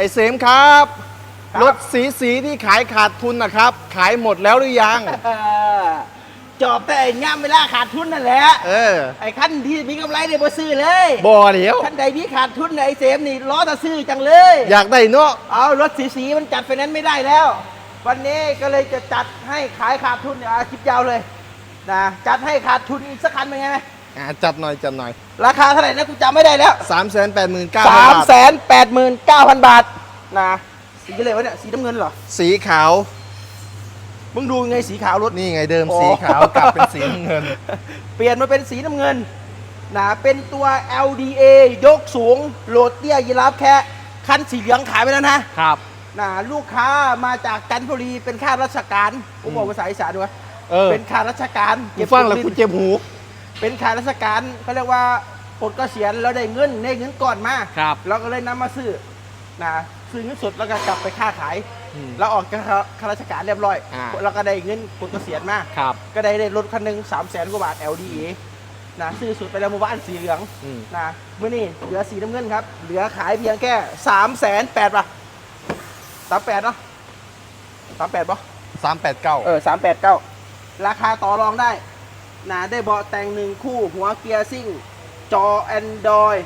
อ้เสมครับ ครับ รถสีสีที่ขายขาดทุนนะครับ ขายหมดแล้วหรือยัง เออจอบแต่ไอ้ย่ำเวลาขาดทุนนั่นแหละ เออไอ้ขั้นที่มีกำไรเนี่ยบ่ซื้อเลยบ่เดี๋ยว ขั้นใดมีขาดทุนเนี่ยไอ้เสมนี่ล้อตะซื้อจังเลย อยากได้เนาะเอารถสีสีๆมันจัดไฟแนนซ์ไม่ได้แล้ว วันนี้ก็เลยจะจัดให้ขายขาดทุนเนี่ยเอาคลิปยาวเลยนะจัดให้ขาดทุนสักคันเป็นไงไหม อ่าจัดหน่อยจัดหน่อยราคาเท่าไหร่นะกูจำไม่ได้แล้ว3 8 9 0 0 0สามบาทแสนแปดหมื่นเก้าพันบาทนะสีอะไรวะเนี่ยสีน้ำเงินเหรอสีขาว มึงดูยังไงสีขาวรถนี่ไงเดิมโอ้สีขาวกลับเป็นสีน้ำเงิน เปลี่ยนมาเป็นสีน้ำเงินนะเป็นตัว LDA ยกสูงโหลดเตี้ยยีราฟแค่คันสีเหลืองขายไปแล้วนะครับนะลูกค้ามาจากจันทบุรีเป็นข้าราชการผมบอกภาษาอีสานด้วยเออเป็นข้าราชการกูฟังแล้วเก็บกูลิ้นเจ็บหู เป็นข้าราชการเขาเรียกว่าปลดเกษียณแล้วได้เงินได้เงินก่อนมาครับเราก็เลยนำมาซื้อนะซื้อเงินสดแล้วก็กลับไปค้าขายอืมแล้วออกจากข้าราชการเรียบร้อยอ่าเราก็ได้เงินปลดเกษียณมาครับก็ได้ได้รถคันหนึ่งสามแสนกว่าบาท LDA นะซื้อสุดไปแล้วหมู่บ้านสีเหลืองอืมนะเมื่อนี้เหลือสีน้ำเงินครับ เหลือขายเพียงแค่สามแสนแปดป่ะสามแปดเนาะสามแปดป่ะ389เออสามแปดเก้าราคาต่อรองได้ นะได้เบาะแต่งหนึ่งคู่หัวเกียร์ซิ่ง จอ Android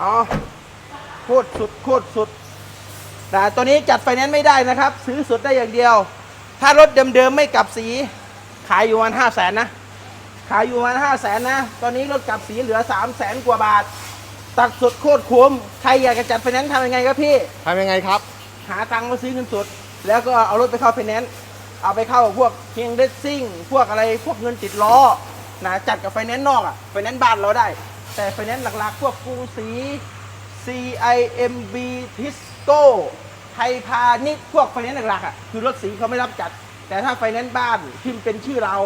อ๋อโคตรสุดโคตรสุดนะตัวนี้จัดไฟแนนซ์ไม่ได้นะครับ ซื้อสดได้อย่างเดียว ถ้ารถเดิมๆไม่กลับสี ขายอยู่ประมาณห้าแสนนะ ขายอยู่ประมาณห้าแสนนะ ตอนนี้รถกลับสีเหลือสามแสนกว่าบาท ตัดสดโคตรคุ้ม ใครอยากจะจัดไฟแนนซ์ทำยังไงครับพี่ ทำยังไงครับ หาตังค์มาซื้อเงินสด แล้วก็เอารถไปเข้าไฟแนนซ์ เอาไปเข้าพวกเคียงเดซซิ่งพวกอะไรพวกเงินติดล้อนะจัดกับไฟแนนซ์นอกอะไฟแนนซ์บ้านเราได้ แต่ไฟแนนซ์หลักๆ พวกกรุงศรี CIMB Tisco ไทยพาณิชย์พวกไฟแนนซ์หลักๆอะคือรถสีเขาไม่รับจัด แต่ถ้าไฟแนนซ์บ้านที่เป็นชื่อเรา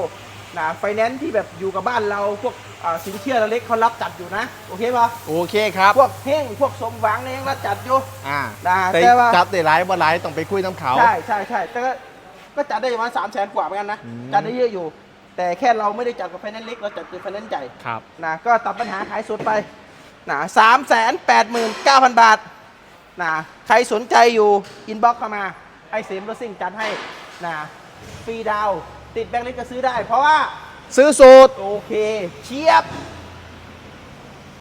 นะไฟแนนซ์ที่แบบอยู่กับบ้านเราพวกอ่าสินเชื่อเล็กเขารับจัดอยู่นะ โอเคปะโอเคครับพวกเฮ้งพวกสมหวังเนี่ยยังรับจัดอยู่อ่าได้แต่แต่ว่าจัดได้หลายบ่หลายต้องไปคุยน้ำเขาใช่ใช่ใช่แต่ก็ ก็จัดได้ประมาณสามแสนกว่าเหมือนกันนะ อืม จัดได้เยอะอยู่ แต่แค่เราไม่ได้จัดกับไฟแนนซ์เล็ก เราจัดกับไฟแนนซ์ใหญ่ ครับ นะก็ตัดปัญหาขายสุดไปนะสามแสนแปดหมื่นเก้าพันบาทนะใครสนใจอยู่ อินบ็อกเข้ามาไอเสมรถซิ่งจัดให้นะฟรีดาวน์ติดแบงค์เล็กก็ซื้อได้ เพราะว่า ซื้อสูตร โอเค เชียบ